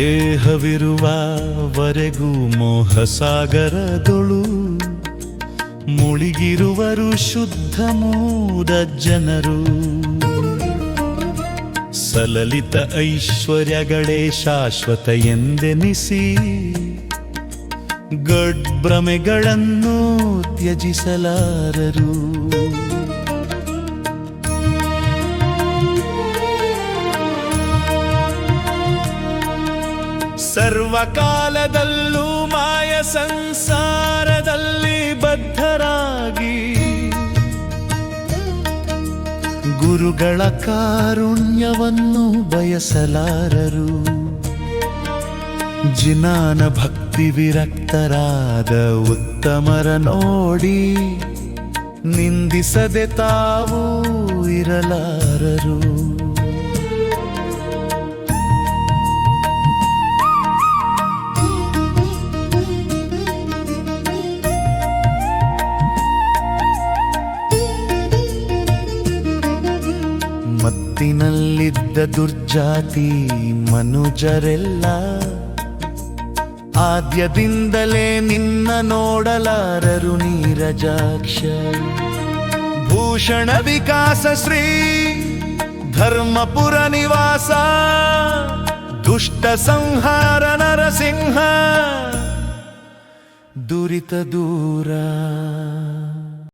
ದೇಹವಿರುವವರೆಗೂ ಮೋಹಸಾಗರದೊಳು ಮುಳುಗಿರುವರು ಶುದ್ಧ ಮೂಡ ಜನರು. ಸಲಲಿತ ಐಶ್ವರ್ಯಗಳೇ ಶಾಶ್ವತ ಎಂದೆನಿಸಿ ಗಡ್ಭ್ರಮೆಗಳನ್ನು ತ್ಯಜಿಸಲಾರರು. ಸರ್ವಕಾಲದಲ್ಲೂ ಮಾಯ ಸಂಸಾರದಲ್ಲಿ ಬದ್ಧರಾಗಿ. ಗುರುಗಳ ಕಾರುಣ್ಯವನ್ನು ಬಯಸಲಾರರು. ಜಿನಾನ ಭಕ್ತಿ ವಿರಕ್ತರಾದ ಉತ್ತಮರ ನೋಡಿ ನಿಂದಿಸದೆ ತಾವೂ ಇರಲಾರರು. ಮತ್ತಿನಲ್ಲಿದ್ದ ದುರ್ಜಾತಿ ಮನುಜರೆಲ್ಲ ಆದ್ಯದಿಂದಲೇ ನಿನ್ನ ನೋಡಲಾರರು ನೀರಜಾಕ್ಷ. ಭೂಷಣ ವಿಕಾಸ ಶ್ರೀ ಧರ್ಮಪುರ ನಿವಾಸ. ದುಷ್ಟ ಸಂಹಾರ ನರಸಿಂಹ. ದುರಿತ ದೂರ.